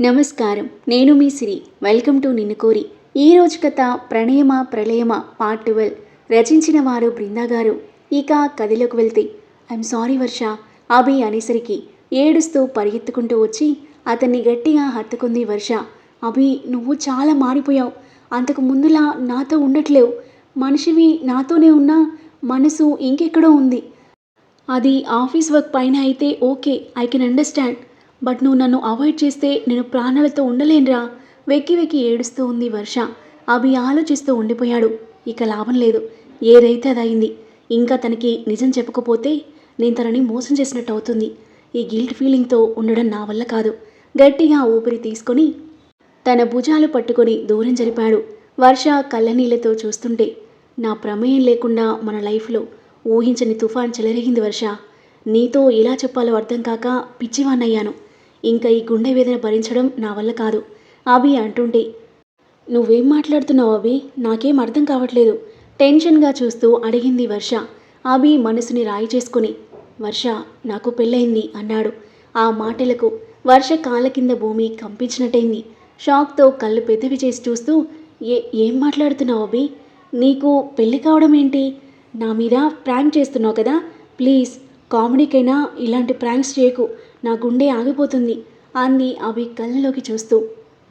నమస్కారం. నేను మీ సిరి. Welcome to నిన్ను కోరి. ఈ రోజు కథ ప్రణయమ ప్రళయమ? Part twelve. రచించిన వారు బృందా గారు. ఇక కథలోకి వెళ్తే. ఐఎమ్ సారీ వర్ష. అభి అనేసరికి ఏడుస్తూ పరిగెత్తుకుంటూ వచ్చి అతన్ని గట్టిగా హత్తుకుంది వర్ష. అభి నువ్వు చాలా మారిపోయావు. అంతకు ముందులా నాతో ఉండట్లేవు. మనిషివి నాతోనే ఉన్నా మనసు ఇంకెక్కడో ఉంది. అది ఆఫీస్ వర్క్ పైన అయితే okay. I can understand. But నువ్వు నన్ను అవాయిడ్ చేస్తే నేను ప్రాణాలతో ఉండలేనురా. వెక్కి వెక్కి ఏడుస్తూ ఉంది వర్ష. అభి ఆలోచిస్తూ ఉండిపోయాడు. ఇక లాభం లేదు. ఏదైతే అదయింది ఇంకా తనకి నిజం చెప్పకపోతే నేను తనని మోసం చేసినట్టు అవుతుంది. ఈ గిల్ట్ ఫీలింగ్తో ఉండడం నా వల్ల కాదు. గట్టిగా ఊపిరి తీసుకొని తన భుజాలు పట్టుకొని దూరం జరిపాడు. వర్ష కళ్ళనీళ్ళతో చూస్తుంటే నా ప్రమేయం లేకుండా మన లైఫ్లో ఊహించని తుఫాన్ చెలరేగింది వర్ష. నీతో ఎలా చెప్పాలో అర్థం కాక పిచ్చివాన్నయ్యాను ఇంకా ఈ గుండె వేదన భరించడం నా వల్ల కాదు. అభి అంటుంటే నువ్వేం మాట్లాడుతున్నావు అభి? నాకేం అర్థం కావట్లేదు. టెన్షన్గా చూస్తూ అడిగింది వర్ష. అభి మనసుని రాయి చేసుకుని వర్ష నాకు పెళ్ళయింది అన్నాడు. ఆ మాటలకు వర్ష కాళ్ళ కింద భూమి కంపించినట్టయింది. షాక్తో కళ్ళు పెద్దవి చేసి చూస్తూ ఏ ఏం మాట్లాడుతున్నావు అభి? నీకు పెళ్ళి కావడం ఏంటి? నా మీద ప్రాంక్ చేస్తున్నావు కదా. ప్లీజ్ కామెడీకైనా ఇలాంటి ప్రాంక్స్ చేయకు. నా గుండె ఆగిపోతుంది. అంది అభి కళ్ళలోకి చూస్తూ.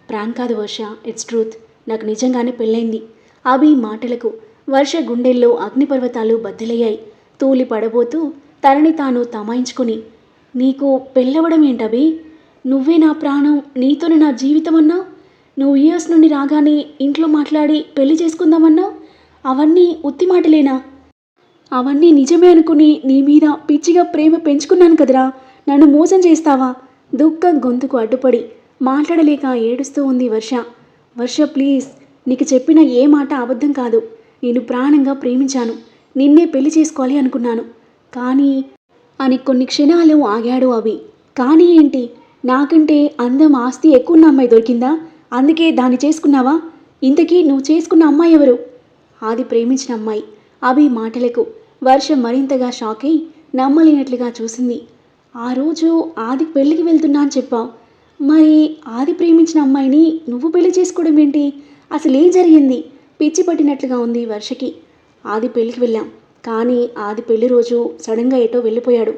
ప్రాంక్ కాదు వర్ష ఇట్స్ ట్రూత్. నాకు నిజంగానే పెళ్ళైంది. అభి మాటలకు వర్ష గుండెల్లో అగ్నిపర్వతాలు బద్దలయ్యాయి. తూలి పడబోతూ తనని తాను తమాయించుకుని నీకు పెళ్ళవడం ఏంటభి నువ్వే నా ప్రాణం నీతోనే నా జీవితం అన్నావు నువ్వు ఇయర్స్ నుండి రాగానే ఇంట్లో మాట్లాడి పెళ్ళి చేసుకుందామన్నావు అవన్నీ ఉత్తి మాటలేనా? అవన్నీ నిజమే అనుకుని నీ మీద పిచ్చిగా ప్రేమ పెంచుకున్నాను కదరా. నన్ను మోసం చేస్తావా? దుఃఖం గొంతుకు అడ్డుపడి మాట్లాడలేక ఏడుస్తూ ఉంది వర్ష. వర్ష ప్లీజ్ నీకు చెప్పిన ఏ మాట అబద్ధం కాదు. నేను ప్రాణంగా ప్రేమించాను. నిన్నే పెళ్ళి చేసుకోవాలి అనుకున్నాను. కానీ అని కొన్ని క్షణాలు ఆగాడు అవి. కానీ ఏంటి? నాకంటే అందం ఆస్తి ఎక్కువ ఉన్న అమ్మాయి దొరికిందా? అందుకే దాన్ని చేసుకున్నావా? ఇంతకీ నువ్వు చేసుకున్న అమ్మాయి ఎవరు? ఆది ప్రేమించిన అమ్మాయి. అభి మాటలకు వర్ష మరింతగా షాక్ అయి నమ్మలేనట్లుగా చూసింది. ఆ రోజు ఆది పెళ్ళికి వెళ్తున్నా అని చెప్పావు. మరి ఆది ప్రేమించిన అమ్మాయిని నువ్వు పెళ్ళి చేసుకోవడం ఏంటి? అసలు ఏం జరిగింది? పిచ్చి పట్టినట్లుగా ఉంది వర్షకి. ఆది పెళ్ళికి వెళ్ళాం. కానీ ఆది పెళ్ళి రోజు సడన్గా ఎటో వెళ్ళిపోయాడు.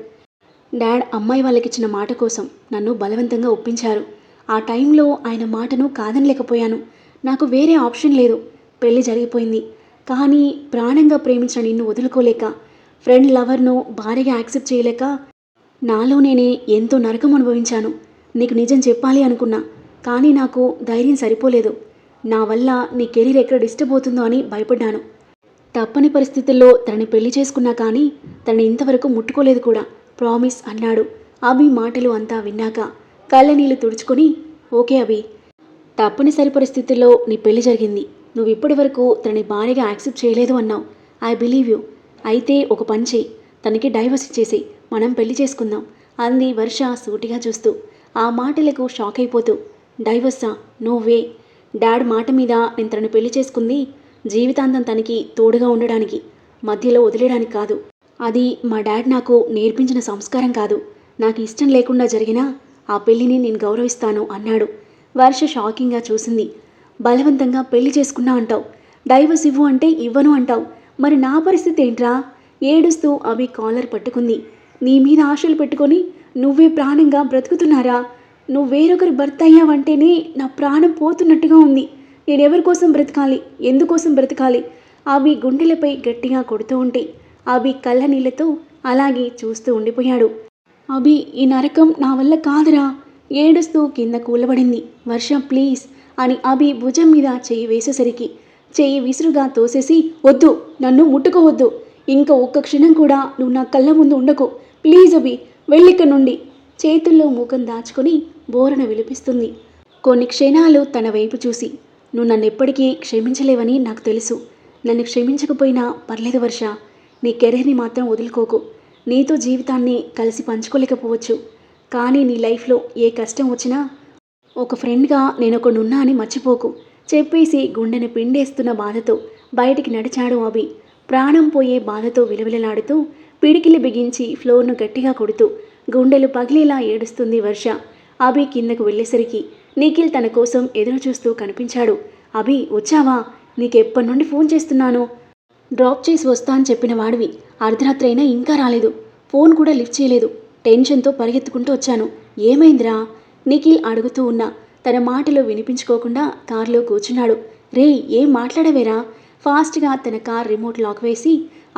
డాడ్ అమ్మాయి వాళ్ళకిచ్చిన మాట కోసం నన్ను బలవంతంగా ఒప్పించారు. ఆ టైంలో ఆయన మాటను కాదనలేకపోయాను. నాకు వేరే ఆప్షన్ లేదు. పెళ్ళి జరిగిపోయింది. కానీ ప్రాణంగా ప్రేమించిన నిన్ను వదులుకోలేక ఫ్రెండ్ లవర్ను భారీగా యాక్సెప్ట్ చేయలేక నాలో నేనే ఎంతో నరకం అనుభవించాను. నీకు నిజం చెప్పాలి అనుకున్నా కానీ నాకు ధైర్యం సరిపోలేదు. నా వల్ల నీ కెరీర్ ఎక్కడ డిస్టర్బ్ అవుతుందో అని భయపడ్డాను. తప్పని పరిస్థితుల్లో తనని పెళ్ళి చేసుకున్నా కానీ తనని ఇంతవరకు ముట్టుకోలేదు కూడా ప్రామిస్ అన్నాడు. అభి మాటలు అంతా విన్నాక కళ్ళనీళ్ళు తుడుచుకొని ఓకే అభి తప్పనిసరి పరిస్థితుల్లో నీ పెళ్ళి జరిగింది. నువ్వు ఇప్పటి వరకు తనని భారీగా యాక్సెప్ట్ చేయలేదు అన్నావు. I believe you. అయితే ఒక పని చేయి. తనకి డైవర్స్ ఇచ్చేసేయి. మనం పెళ్ళి చేసుకుందాం అంది వర్ష సూటిగా చూస్తూ. ఆ మాటలకు షాక్ అయిపోతూ. డైవర్సా? No way. డాడ్ మాట మీద నేను తను పెళ్ళి చేసుకుంది జీవితాంతం తనకి తోడుగా ఉండడానికి మధ్యలో వదిలేయడానికి కాదు. అది మా డాడ్ నాకు నేర్పించిన సంస్కారం కాదు. నాకు ఇష్టం లేకుండా జరిగినా ఆ పెళ్ళిని నేను గౌరవిస్తాను అన్నాడు. వర్ష షాకింగ్గా చూసింది. బలవంతంగా పెళ్ళి చేసుకున్నా అంటావు. డైవర్స్ ఇవ్వు అంటే ఇవ్వను అంటావు. మరి నా పరిస్థితి ఏంట్రా? ఏడుస్తూ అవి కాలర్ పట్టుకుంది. నీ మీద ఆశలు పెట్టుకొని నువ్వే ప్రాణంగా బ్రతుకుతున్నారా? నువ్వు వేరొకరి భర్త అయ్యావంటేనే నా ప్రాణం పోతున్నట్టుగా ఉంది. నేను ఎవరి కోసం బ్రతకాలి? ఎందుకోసం బ్రతకాలి? అవి గుండెలపై గట్టిగా కొడుతూ ఉంటే అవి కళ్ళ నీళ్ళతో అలాగే చూస్తూ ఉండిపోయాడు. అభి ఈ నరకం నా వల్ల కాదురా. ఏడుస్తూ కింద కూలబడింది. వర్ష ప్లీజ్ అని అభి భుజం మీద చెయ్యి వేసేసరికి చెయ్యి విసురుగా తోసేసి వద్దు నన్ను ముట్టుకోవద్దు. ఇంకా ఒక్క క్షణం కూడా నువ్వు నా కళ్ళ ముందు ఉండకు. ప్లీజ్ అభి వెళ్ళిక నుండి. చేతుల్లో మూకం దాచుకుని బోరన విలిపిస్తుంది. కొన్ని క్షణాలు తన వైపు చూసి నువ్వు నన్ను ఎప్పటికీ క్షమించలేవని నాకు తెలుసు. నన్ను క్షమించకపోయినా పర్లేదు వర్ష నీ కెరీర్ని మాత్రం వదులుకోకు. నీతో జీవితాన్ని కలిసి పంచుకోలేకపోవచ్చు. కానీ నీ లైఫ్లో ఏ కష్టం వచ్చినా ఒక ఫ్రెండ్గా నేను ఒకడున్నా అని మర్చిపోకు. చెప్పేసి గుండెని పిండేస్తున్న బాధతో బయటికి నడిచాడు అభి. ప్రాణం పోయే బాధతో విలవిలలాడుతూ పిడికిలి బిగించి ఫ్లోర్ను గట్టిగా కొడుతూ గుండెలు పగిలేలా ఏడుస్తుంది వర్ష. అభి కిందకు వెళ్ళేసరికి నిఖిల్ తన కోసం ఎదురు చూస్తూ కనిపించాడు. అభి వచ్చావా? నీకెప్పటి నుండి ఫోన్ చేస్తున్నాను? డ్రాప్ చేసి వస్తా అని చెప్పిన వాడివి. అర్ధరాత్రి అయినా ఇంకా రాలేదు. ఫోన్ కూడా లిఫ్ట్ చేయలేదు. టెన్షన్తో పరిగెత్తుకుంటూ వచ్చాను. ఏమైందిరా? నిఖిల్ అడుగుతూ ఉన్నా. తన మాటలు వినిపించుకోకుండా కారులో కూర్చున్నాడు. రే ఏం మాట్లాడవేరా? ఫాస్ట్గా తన కార్ రిమోట్ లాక్ వేసి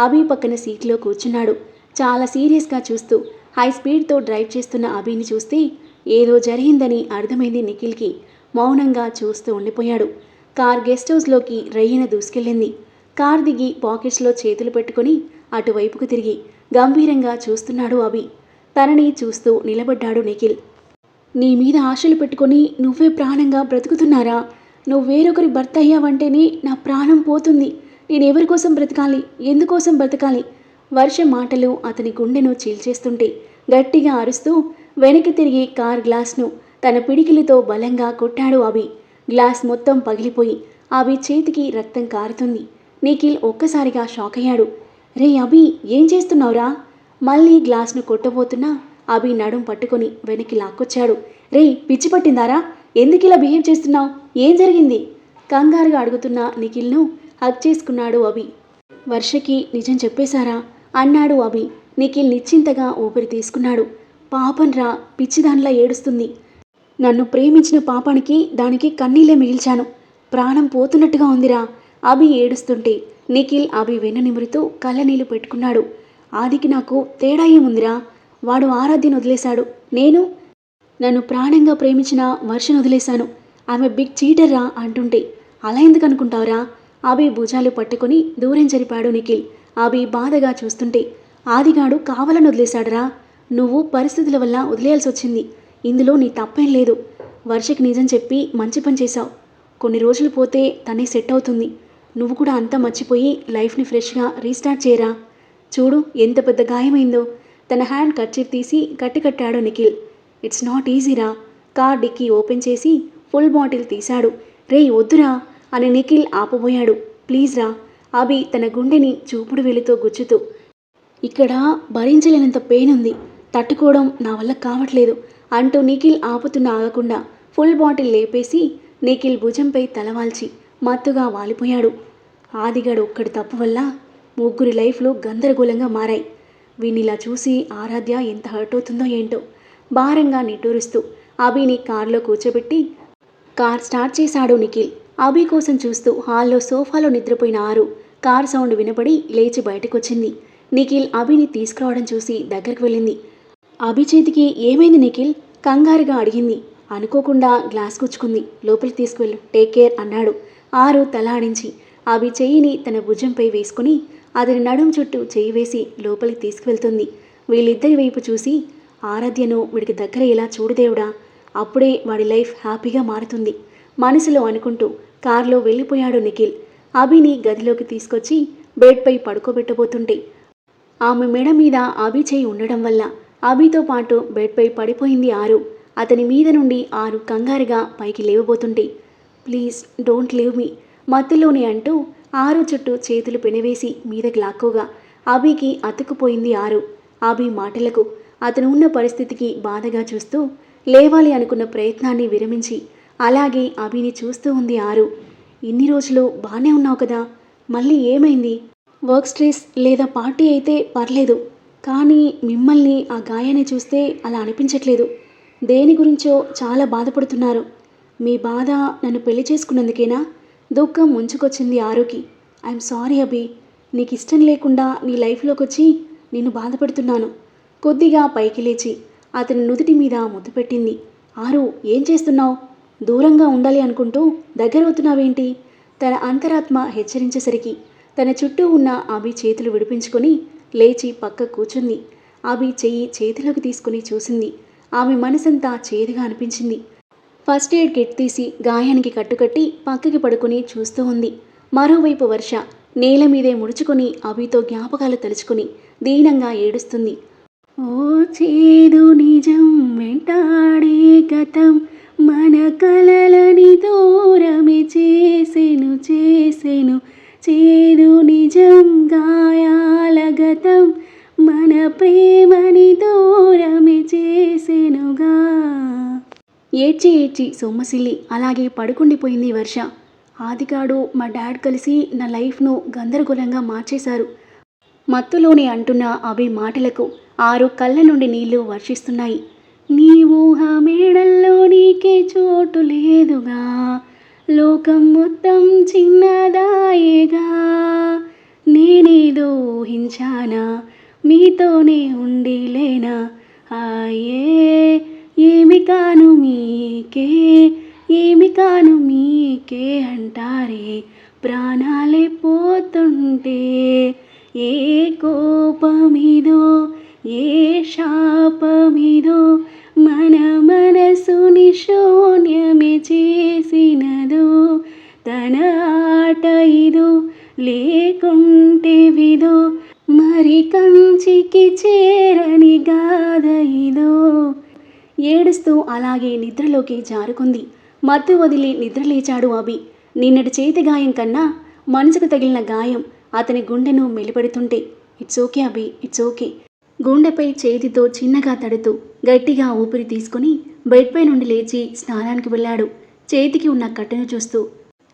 అభి పక్కన సీట్లో కూర్చున్నాడు. చాలా సీరియస్గా చూస్తూ హై స్పీడ్తో డ్రైవ్ చేస్తున్న అభిని చూస్తే ఏదో జరిగిందని అర్థమైంది నిఖిల్కి. మౌనంగా చూస్తూ ఉండిపోయాడు. కార్ గెస్ట్ హౌస్లోకి రయ్యన దూసుకెళ్ళింది. కార్ దిగి పాకెట్స్లో చేతులు పెట్టుకుని అటువైపుకు తిరిగి గంభీరంగా చూస్తున్నాడు అభి. తనని చూస్తూ నిలబడ్డాడు నిఖిల్. నీ మీద ఆశలు పెట్టుకొని నువ్వే ప్రాణంగా బ్రతుకుతున్నారా? నువ్వు వేరొకరి భర్త అయ్యావంటేనే నా ప్రాణం పోతుంది. నేను ఎవరి కోసం బ్రతకాలి? ఎందుకోసం బ్రతకాలి? వర్ష మాటలు అతని గుండెను చీల్చేస్తుంటే గట్టిగా అరుస్తూ వెనక్కి తిరిగి కార్ గ్లాస్ను తన పిడికిలితో బలంగా కొట్టాడు అభి. గ్లాస్ మొత్తం పగిలిపోయి అభి చేతికి రక్తం కారుతుంది. నిఖిల్ ఒక్కసారిగా షాక్ అయ్యాడు. రే అభి ఏం చేస్తున్నావురా? మళ్ళీ గ్లాస్ను కొట్టబోతున్నా అభి నడుం పట్టుకొని వెనక్కి లాక్కొచ్చాడు. రే పిచ్చి పట్టిందారా? ఎందుకు ఇలా బిహేవ్ చేస్తున్నావు? ఏం జరిగింది? కంగారుగా అడుగుతున్న నిఖిల్ను హక్ చేసుకున్నాడు అభి. వర్షకి నిజం చెప్పేశారా? అన్నాడు అభి. నిఖిల్ నిశ్చింతగా ఊపిరి తీసుకున్నాడు. పాపన్రా పిచ్చిదానిలా ఏడుస్తుంది. నన్ను ప్రేమించిన పాపానికి దానికి కన్నీళ్ళే మిగిల్చాను. ప్రాణం పోతున్నట్టుగా ఉందిరా. అభి ఏడుస్తుంటే నిఖిల్ అభి వెన్న నిమురుతూ కళ్ళనీళ్ళు పెట్టుకున్నాడు. ఆదికి నాకు తేడా ఏముందిరా? వాడు ఆరాధ్యను వదిలేశాడు. నేను నన్ను ప్రాణంగా ప్రేమించిన వర్షను వదిలేశాను. ఆమె బిగ్ చీటర్రా అంటుంటే అలా ఎందుకు అనుకుంటావురా? అభి భుజాలు పట్టుకుని దూరం జరిపాడు నిఖిల్. అభి బాధగా చూస్తుంటే ఆదిగాడు కావాలని వదిలేశాడురా. నువ్వు పరిస్థితుల వల్ల వదిలేయాల్సి వచ్చింది. ఇందులో నీ తప్పేం లేదు. వర్షకి నిజం చెప్పి మంచి పని చేశావు. కొన్ని రోజులు పోతే తనే సెట్ అవుతుంది. నువ్వు కూడా అంతా మర్చిపోయి లైఫ్ని ఫ్రెష్గా రీస్టార్ట్ చేయరా. చూడు ఎంత పెద్ద గాయమైందో. తన హ్యాండ్ కర్చీఫ్ తీసి కట్టికట్టాడు నిఖిల్. ఇట్స్ నాట్ ఈజీరా. కార్ డిక్కీ ఓపెన్ చేసి ఫుల్ బాటిల్ తీశాడు. రేయ్ వద్దురా అని నిఖిల్ ఆపబోయాడు. ప్లీజ్ రా. అభి తన గుండెని చూపుడు వెలితో గుచ్చుతూ ఇక్కడ భరించలేనంత పెయిన్ ఉంది. తట్టుకోవడం నా వల్ల కావట్లేదు అంటూ నిఖిల్ ఆపుతున్న ఆగకుండా ఫుల్ బాటిల్ లేపేసి నిఖిల్ భుజంపై తలవాల్చి మత్తుగా వాలిపోయాడు. ఆదిగాడు ఒక్కడి తప్పు వల్ల ముగ్గురి లైఫ్లు గందరగోళంగా మారాయి. వీనిలా చూసి ఆరాధ్య ఎంత హర్ట్ అవుతుందో ఏంటో. భారంగా నిట్టూరుస్తూ అభిని కారులో కూర్చోబెట్టి కార్ స్టార్ట్ చేశాడు నిఖిల్. అభి కోసం చూస్తూ హాల్లో సోఫాలో నిద్రపోయిన ఆరు. కార్ సౌండ్ వినపడి లేచి బయటకొచ్చింది. నిఖిల్ అభిని తీసుకురావడం చూసి దగ్గరికి వెళ్ళింది. అభి చేతికి ఏమైంది నిఖిల్? కంగారుగా అడిగింది. అనుకోకుండా గ్లాస్ గుచ్చుకుంది. లోపలికి తీసుకువెళ్ళు. టేక్ కేర్ అన్నాడు. ఆరు తలాడించి అభి చెయ్యిని తన భుజంపై వేసుకుని అతని నడుం చుట్టూ చేయి వేసి లోపలికి తీసుకువెళ్తుంది. వీళ్ళిద్దరి వైపు చూసి ఆరాధ్యను వీడికి దగ్గర ఇలా చూడుదేవుడా అప్పుడే వాడి లైఫ్ హ్యాపీగా మారుతుంది. మనసులో అనుకుంటూ కారులో వెళ్ళిపోయాడు నిఖిల్. అభిని గదిలోకి తీసుకొచ్చి బెడ్పై పడుకోబెట్టబోతుంటే ఆమె మెడ మీద అభి చేయి ఉండడం వల్ల అభితో పాటు బెడ్పై పడిపోయింది ఆరు. అతని మీద నుండి ఆరు కంగారుగా పైకి లేవబోతుంటే ప్లీజ్ డోంట్ లీవ్ మీ మత్తులోని అంటూ ఆరు చుట్టూ చేతులు పెనవేసి మీదకి లాక్కోగా అభికి అతుక్కుపోయింది ఆరు. అభి మాటలకు అతను ఉన్న పరిస్థితికి బాధగా చూస్తూ లేవాలి అనుకున్న ప్రయత్నాన్ని విరమించి అలాగే అభిని చూస్తూ ఉంది ఆరు. ఇన్ని రోజులు బాగానే ఉన్నావు కదా. మళ్ళీ ఏమైంది? వర్క్ స్ట్రెస్ లేదా పార్టీ అయితే పర్లేదు. కానీ మిమ్మల్ని ఆ గాయాన్ని చూస్తే అలా అనిపించట్లేదు. దేని గురించో చాలా బాధపడుతున్నారు. మీ బాధ నన్ను పెళ్ళి చేసుకున్నందుకేనా? దుఃఖం ముంచుకొచ్చింది ఆరుకి. I'm sorry Abhi. నీకు ఇష్టం లేకుండా నీ లైఫ్లోకి వచ్చి నిన్ను బాధపడుతున్నాను. కొద్దిగా పైకి లేచి అతని నుదుటి మీద ముద్దు పెట్టింది. ఆరు ఏం చేస్తున్నావు? దూరంగా ఉండాలి అనుకుంటూ దగ్గరవుతున్నావేంటి తన అంతరాత్మ హెచ్చరించేసరికి తన చుట్టూ ఉన్న అభి చేతులు విడిపించుకొని లేచి పక్క కూర్చుంది. అభి చెయ్యి చేతిలోకి తీసుకుని చూసింది. ఆమె మనసంతా చేదుగా అనిపించింది. ఫస్ట్ ఎయిడ్ కిట్ తీసి గాయానికి కట్టుకట్టి పక్కకి పడుకుని చూస్తూ ఉంది. మరోవైపు వర్ష నేల మీదే ముడుచుకొని అభితో జ్ఞాపకాలు తలుచుకుని దీనంగా ఏడుస్తుంది. ఓ చేదు నిజం వెంటాడే గతం మన కలలని దూరమే చేసెను చేసెను. చేదు నిజం గాయాల గతం మన ప్రేమని దూరమే చేసెనుగా. ఏడ్చి ఏడ్చి సొమ్మసిల్లి అలాగే పడుకుండిపోయింది వర్ష. ఆదిగాడు మా డాడ్ కలిసి నా లైఫ్ను గందరగోళంగా మార్చేశారు. మత్తులోనే అంటున్న అవి మాటలకు ఆరు కళ్ళ నుండి నీళ్ళు వర్షిస్తున్నాయి. నీ ఊహ మేడల్లో నీకే చోటు లేదుగా. లోకం మొత్తం చిన్నదాయేగా. నేనేదో ఊహించానా? మీతోనే ఉండి లేనా అయ్యే ఏమి కాను మీకే ఏమి కాను మీకే అంటారే. ప్రాణాలే పోతుంటే ఏ కోపమిదో ఏ శాపమిదో మన మనసుని శూన్యమే చేసినదో తన ఆట ఇదో లేకుంటే విదో మరి కంచికి చేరని గాథ ఇదో. ఏడుస్తూ అలాగే నిద్రలోకి జారుకుంది. మత్తు వదిలి నిద్రలేచాడు అభి. నిన్నటి చేతి గాయం కన్నా మనసుకు తగిలిన గాయం అతని గుండెను మెలిపెడుతుంటే it's okay Abhi it's okay. గుండెపై చేతితో చిన్నగా తడుతూ గట్టిగా ఊపిరి తీసుకుని బెడ్పై నుండి లేచి స్నానానికి వెళ్ళాడు. చేతికి ఉన్న కట్టును చూస్తూ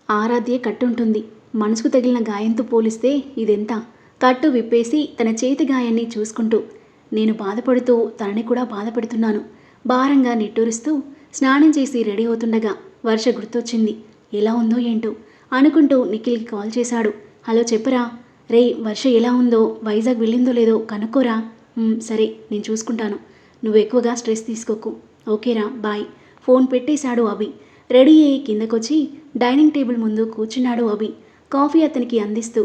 ఆరాధ్య కట్టుంటుంది. మనసుకు తగిలిన గాయంతో పోలిస్తే ఇదెంత? కట్టు విప్పేసి తన చేతి గాయాన్ని చూసుకుంటూ నేను బాధపడుతూ తనని కూడా బాధపడుతున్నాను. భారంగా నిట్టూరుస్తూ స్నానం చేసి రెడీ అవుతుండగా వర్ష గుర్తొచ్చింది. ఎలా ఉందో ఏంటో? అనుకుంటూ నిఖిల్కి కాల్ చేశాడు. హలో చెప్పరా? రే వర్ష ఎలా ఉందో? వైజాగ్ వెళ్ళిందో లేదో కనుక్కోరా? సరే నేను చూసుకుంటాను. నువ్వు ఎక్కువగా స్ట్రెస్ తీసుకోకు. ఓకేరా బాయ్. ఫోన్ పెట్టేశాడు అభి. రెడీ అయ్యి కిందకొచ్చి డైనింగ్ టేబుల్ ముందు కూర్చున్నాడు అభి. కాఫీ అతనికి అందిస్తూ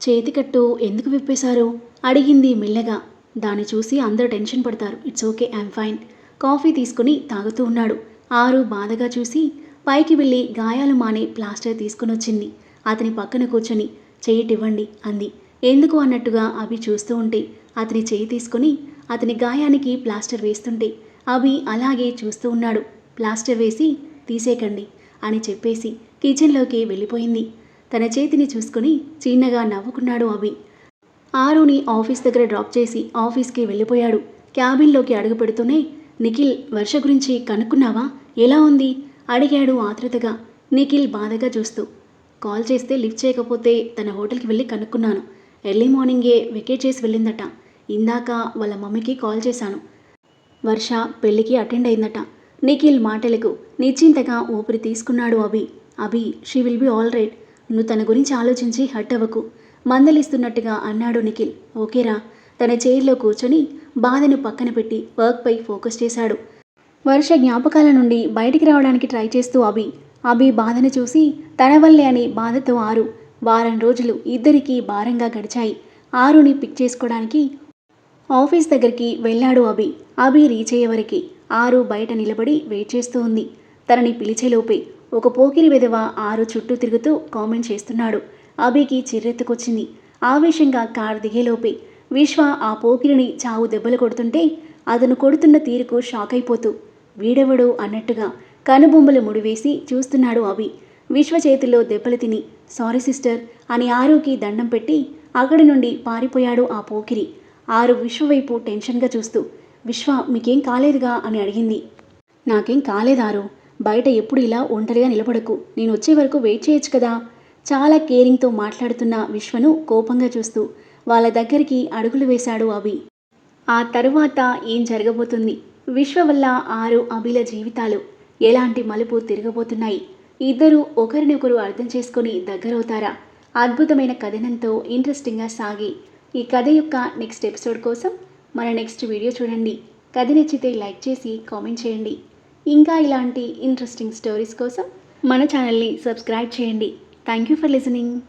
చేతికట్టు ఎందుకు విప్పేశారు? అడిగింది మెల్లగా. దాన్ని చూసి అందరూ టెన్షన్ పడతారు. It's okay I'm fine. Coffee తీసుకుని తాగుతూ ఉన్నాడు. ఆరు బాధగా చూసి పైకి వెళ్ళి గాయాలు మానే ప్లాస్టర్ తీసుకుని వచ్చింది అతని పక్కన కూర్చొని చేయటివ్వండి అంది. ఎందుకు అన్నట్టుగా అభి చూస్తూ ఉంటే అతని చేయి తీసుకుని అతని గాయానికి ప్లాస్టర్ వేస్తుంటే అభి అలాగే చూస్తూ ఉన్నాడు. ప్లాస్టర్ వేసి తీసేకండి అని చెప్పేసి కిచెన్లోకి వెళ్ళిపోయింది. తన చేతిని చూసుకుని చిన్నగా నవ్వుకున్నాడు అభి. ఆరుని ఆఫీస్ దగ్గర డ్రాప్ చేసి ఆఫీస్కి వెళ్ళిపోయాడు. క్యాబిన్లోకి అడుగు పెడుతూనే నిఖిల్ వర్ష గురించి కనుక్కున్నావా? ఎలా ఉంది? అడిగాడు ఆతృతగా నిఖిల్ బాధగా చూస్తూ కాల్ చేస్తే లిఫ్ట్ చేయకపోతే తన హోటల్కి వెళ్ళి కనుక్కున్నాను. ఎర్లీ మార్నింగే వెకేట్ చేసి వెళ్ళిందట. ఇందాక వాళ్ళ మమ్మీకి కాల్ చేశాను. వర్ష పెళ్ళికి అటెండ్ అయిందట. నిఖిల్ మాటలకు నిశ్చింతగా ఊపిరి తీసుకున్నాడు Abhi. Abhi she will be all right నువ్వు తన గురించి ఆలోచించి హట్ అవ్వకు. మందలిస్తున్నట్టుగా అన్నాడు నిఖిల్. ఓకేరా. తన చైర్లో కూర్చొని బాధను పక్కన పెట్టి వర్క్పై ఫోకస్ చేశాడు. వర్ష జ్ఞాపకాల నుండి బయటికి రావడానికి ట్రై చేస్తూ అభి. అభి బాధను చూసి తన వల్లే అని బాధతో ఆరు. వారం రోజులు ఇద్దరికీ భారంగా గడిచాయి. ఆరుని పిక్ చేసుకోవడానికి ఆఫీస్ దగ్గరికి వెళ్ళాడు అభి. అభి రీచ్ అయ్యేవరికి ఆరు బయట నిలబడి వెయిట్ చేస్తూ ఉంది. తనని పిలిచేలోపే ఒక పోకిరి విధవ ఆరు చుట్టూ తిరుగుతూ కామెంట్ చేస్తున్నాడు. అభికి చిర్రెత్తుకొచ్చింది. ఆవేశంగా కార్ దిగేలోపే విశ్వ ఆ పోకిరిని చావు దెబ్బలు కొడుతుంటే అతను కొడుతున్న తీరుకు షాక్ అయిపోతూ వీడెవడు అన్నట్టుగా కనుబొమ్మలు ముడివేసి చూస్తున్నాడు అభి. విశ్వ చేతిలో దెబ్బలు తిని సారీ సిస్టర్ అని ఆరుకి దండం పెట్టి అక్కడి నుండి పారిపోయాడు ఆ పోకిరి. ఆరు విశ్వ వైపు టెన్షన్గా చూస్తూ విశ్వ మీకేం కాలేదుగా అని అడిగింది. నాకేం కాలేదారు బయట ఎప్పుడు ఇలా ఒంటరిగా నిలబడకు. నేను వచ్చే వరకు వెయిట్ చేయొచ్చు కదా. చాలా కేరింగ్తో మాట్లాడుతున్న విశ్వను కోపంగా చూస్తూ వాళ్ళ దగ్గరికి అడుగులు వేశాడు అభి. ఆ తరువాత ఏం జరగబోతుంది? విశ్వ వల్ల ఆరు అభిల జీవితాలు ఎలాంటి మలుపు తిరగబోతున్నాయి? ఇద్దరు ఒకరినొకరు అర్థం చేసుకొని దగ్గరవుతారా? అద్భుతమైన కథనంతో ఇంట్రెస్టింగ్గా సాగి ఈ కథ యొక్క నెక్స్ట్ ఎపిసోడ్ కోసం మన నెక్స్ట్ వీడియో చూడండి. కథ నచ్చితే లైక్ చేసి కామెంట్ చేయండి. ఇంకా ఇలాంటి ఇంట్రెస్టింగ్ స్టోరీస్ కోసం మన ఛానల్ని సబ్స్క్రైబ్ చేయండి. Thank you for listening